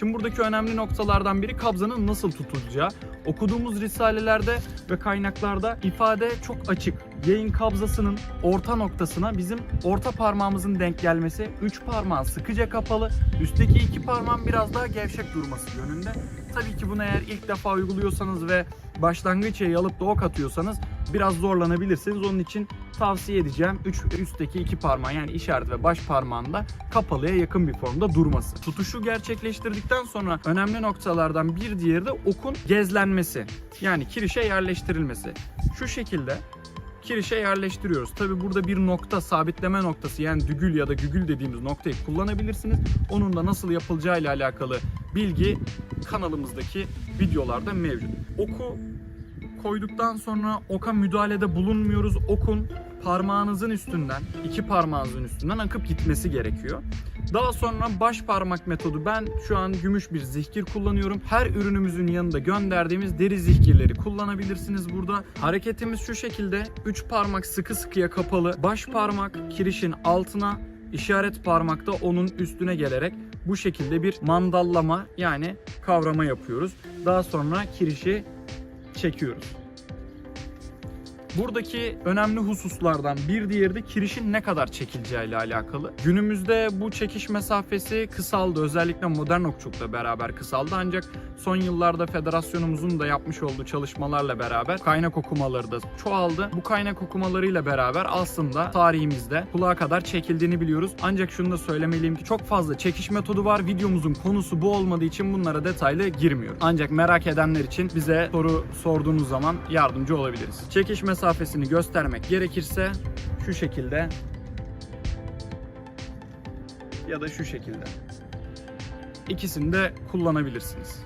Şimdi buradaki önemli noktalardan biri kabzanın nasıl tutulacağı. Okuduğumuz risalelerde ve kaynaklarda ifade çok açık. Yayın kabzasının orta noktasına bizim orta parmağımızın denk gelmesi, üç parmağın sıkıca kapalı, üstteki iki parmağın biraz daha gevşek durması yönünde. Tabii ki bunu eğer ilk defa uyguluyorsanız ve başlangıç yayı alıp da ok atıyorsanız biraz zorlanabilirsiniz. Onun için tavsiye edeceğim üç, üstteki iki parmağın yani işaret ve baş parmağında kapalıya yakın bir formda durması. Tutuşu gerçekleştirdikten sonra önemli noktalardan bir diğeri de okun gezlenmesi. Yani kirişe yerleştirilmesi. Şu şekilde kirişe yerleştiriyoruz. Tabi burada bir nokta sabitleme noktası yani dügül ya da gügül dediğimiz noktayı kullanabilirsiniz. Onun da nasıl yapılacağı ile alakalı bilgi kanalımızdaki videolarda mevcut. Oku koyduktan sonra oka müdahalede bulunmuyoruz. Okun parmağınızın üstünden, iki parmağınızın üstünden akıp gitmesi gerekiyor. Daha sonra baş parmak metodu. Ben şu an gümüş bir zihkir kullanıyorum. Her ürünümüzün yanında gönderdiğimiz deri zihkirleri kullanabilirsiniz burada. Hareketimiz şu şekilde. Üç parmak sıkı sıkıya kapalı. Baş parmak kirişin altına, işaret parmak da onun üstüne gelerek bu şekilde bir mandallama yani kavrama yapıyoruz. Daha sonra kirişi çekiyoruz. Buradaki önemli hususlardan bir diğeri de kirişin ne kadar çekileceği ile alakalı. Günümüzde bu çekiş mesafesi kısaldı. Özellikle modern okçulukla beraber kısaldı. Ancak son yıllarda federasyonumuzun da yapmış olduğu çalışmalarla beraber kaynak okumaları da çoğaldı. Bu kaynak okumalarıyla beraber aslında tarihimizde kulağa kadar çekildiğini biliyoruz. Ancak şunu da söylemeliyim ki çok fazla çekiş metodu var. Videomuzun konusu bu olmadığı için bunlara detaylı girmiyoruz. Ancak merak edenler için bize soru sorduğunuz zaman yardımcı olabiliriz. Çekiş mesafesini göstermek gerekirse şu şekilde ya da şu şekilde. İkisini de kullanabilirsiniz.